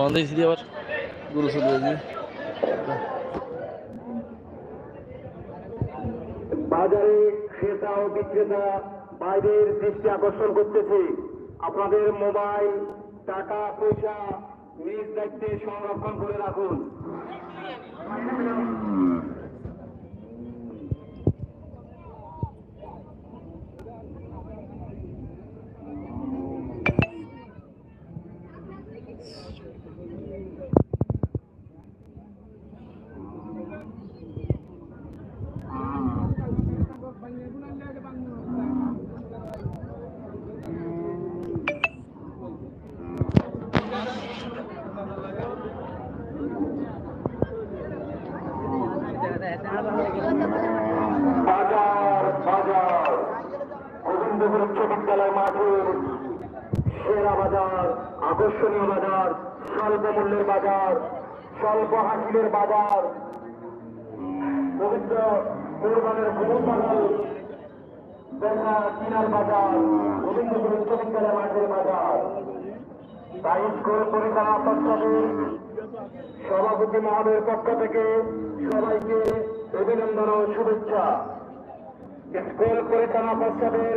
কখন দিয়েছি দিয়ে আবার? গরু চলে যাবি বাজারে ক্রেতা ও বিক্রেতা বাইরের দৃষ্টি আকর্ষণ করতেছে। আপনাদের মোবাইল টাকা পয়সা নিজ দায়িত্বে সংরক্ষণ করে রাখুন। গোবিন্দপুর মাঠের সেরা বাজার, আকর্ষণীয় বাজার স্বল্প মূল্যের বাজার, স্বল্প হাসিলের বাজার, পবিত্র কোরবানের গরুর বাজার বেচা কিনার বাজার, গোবিন্দপুর উচ্চ মাঠের বাজার। সভাপতি মহোদয়ের পক্ষ থেকে সবাইকে অভিনন্দন ও শুভেচ্ছা। স্কুল পরিচালনা পর্ষদের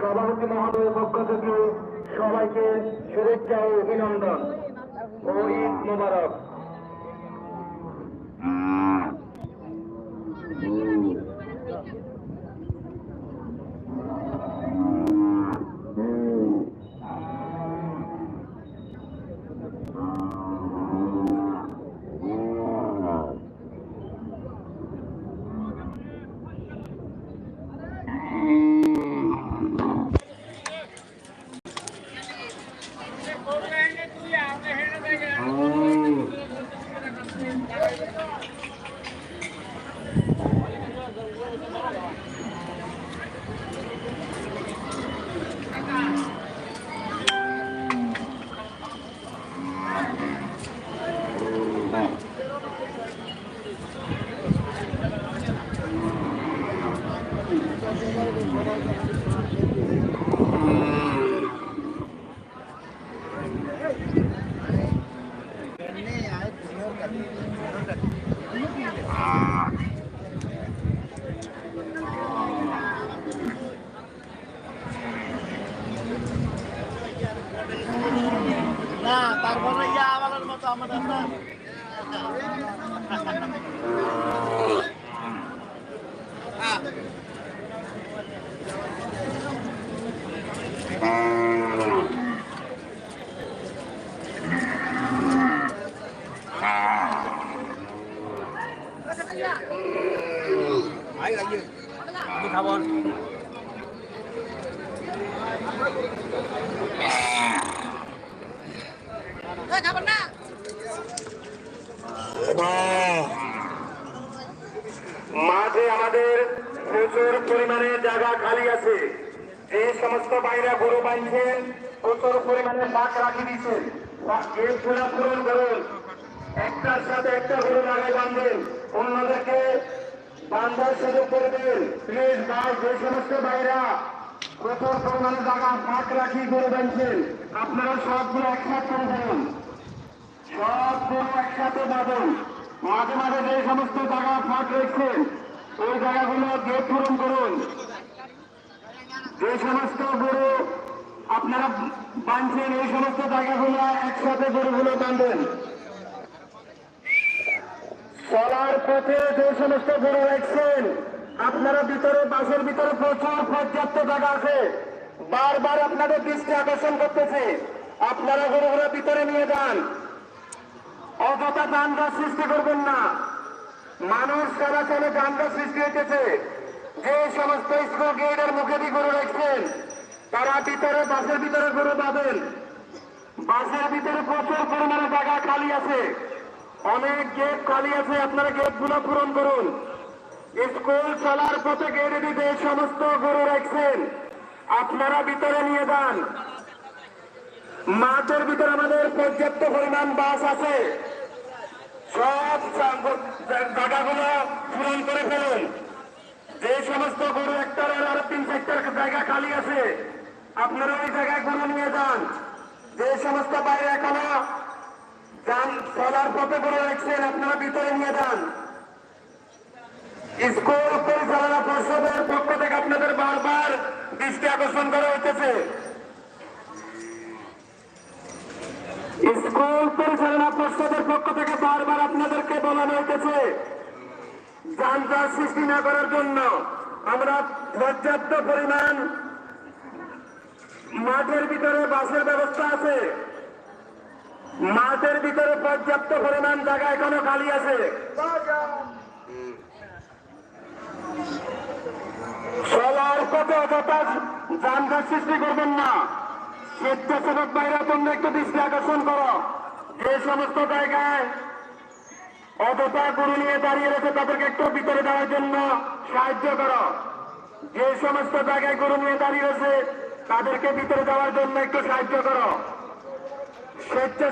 সভাপতি মহোদয়ের পক্ষ থেকে সবাইকে শুভেচ্ছা ও অভিনন্দন। ও ঈদ মোবারক। আমাদের মতো আমাদের না খাবার খাবার না মাঠে আমাদের প্রচুর পরিমাণে জায়গা খালি আছে। যে সমস্ত বাইরা গরু বাঁধছেন প্রচুর পরিমাণে বাঘ রাখি দিচ্ছেন একটার সাথে একটা গরু লাগাই বাঁধবেন অন্যদেরকে বান্ধার সুযোগ করে দেন প্লিজ ভাই যে সমস্ত বাইরা প্রচুর পরিমাণে জায়গা ফাঁক রাখি গরু বাঁধছেন আপনারা সবগুলো একসাথে করে দেন সব গরু একসাথে বাঁধুন। মাঝে মাঝে যে সমস্ত জায়গা ফাঁক রয়েছে ওই জায়গাগুলো গেট পূরণ করুন। যে সমস্ত গরু আপনারা বাঁধছেন, এই সমস্ত জায়গাগুলো একসাথে গরুগুলো বাঁধেন। চলার পথে যে সমস্ত গরু রাখছেন, আপনারা ভিতরে, বাসের ভিতরে প্রচুর পর্যাপ্ত জায়গা আছে। বারবার আপনাদের দৃষ্টি আকর্ষণ করতেছে। আপনারা গরুগুলো ভিতরে নিয়ে যান। অযথা যানজট সৃষ্টি করবেন না। মানুষ চলাচলে যানজট সৃষ্টি হইতেছে? যে সমস্ত স্কুল গেটের মুখে দিয়ে গরু রাখছেন, তারা ভিতরে, বাসের ভিতরে গরু পাবেন। বাসের ভিতরে প্রচুর পরিমাণে জায়গা খালি আছে। অনেক গেট খালি আছে, আপনারা গেটগুলো পূরণ করুন। স্কুল চলার পথে গেটে দিতে সমস্ত গরু রাখছেন। আপনারা ভিতরে নিয়ে যান। মাঠের ভিতরে আমাদের পর্যাপ্ত পরিমাণ বাস আছে। সব জায়গাগুলো পূরণ করে ফেলুন। যে সমস্ত গরু একটার আর তিন চারটার জায়গা খালি আছে, আপনারা ওই জায়গায় গরু নিয়ে যান। যে সমস্ত বাইরে এখনও যান, চলার পথে করে রাখছেন, আপনারা ভিতরে নিয়ে যান। স্কুল পরিচালনা পর্ষদের পক্ষ থেকে আপনাদের বারবার দৃষ্টি আকর্ষণ করা হইতেছে। স্কুল পরিচালনা পর্ষদের পক্ষ থেকে বারবার আপনাদেরকে বলানো হইতেছে, যানজট সৃষ্টি না করার জন্য আমরা পর্যাপ্ত পরিমাণ মাঠের ভিতরে বাসের ব্যবস্থা আছে। মাঠের ভিতরে পর্যাপ্ত পরিমাণ জায়গা এখনও খালি আছে। চলার পথে অযথা যানজট সৃষ্টি করবেন না। স্বেচ্ছাসেবক বাইরে তোমরা একটু দৃষ্টি আকর্ষণ করো। যে সমস্ত জায়গায় অযথা গুরু নিয়ে দাঁড়িয়ে রয়েছে, তাদেরকে একটু ভিতরে যাওয়ার জন্য সাহায্য করো। যে সমস্ত জায়গায় গুরু নিয়ে দাঁড়িয়ে রয়েছে, তাদেরকে ভিতরে যাওয়ার জন্য একটু সাহায্য করো। স্বেচ্ছা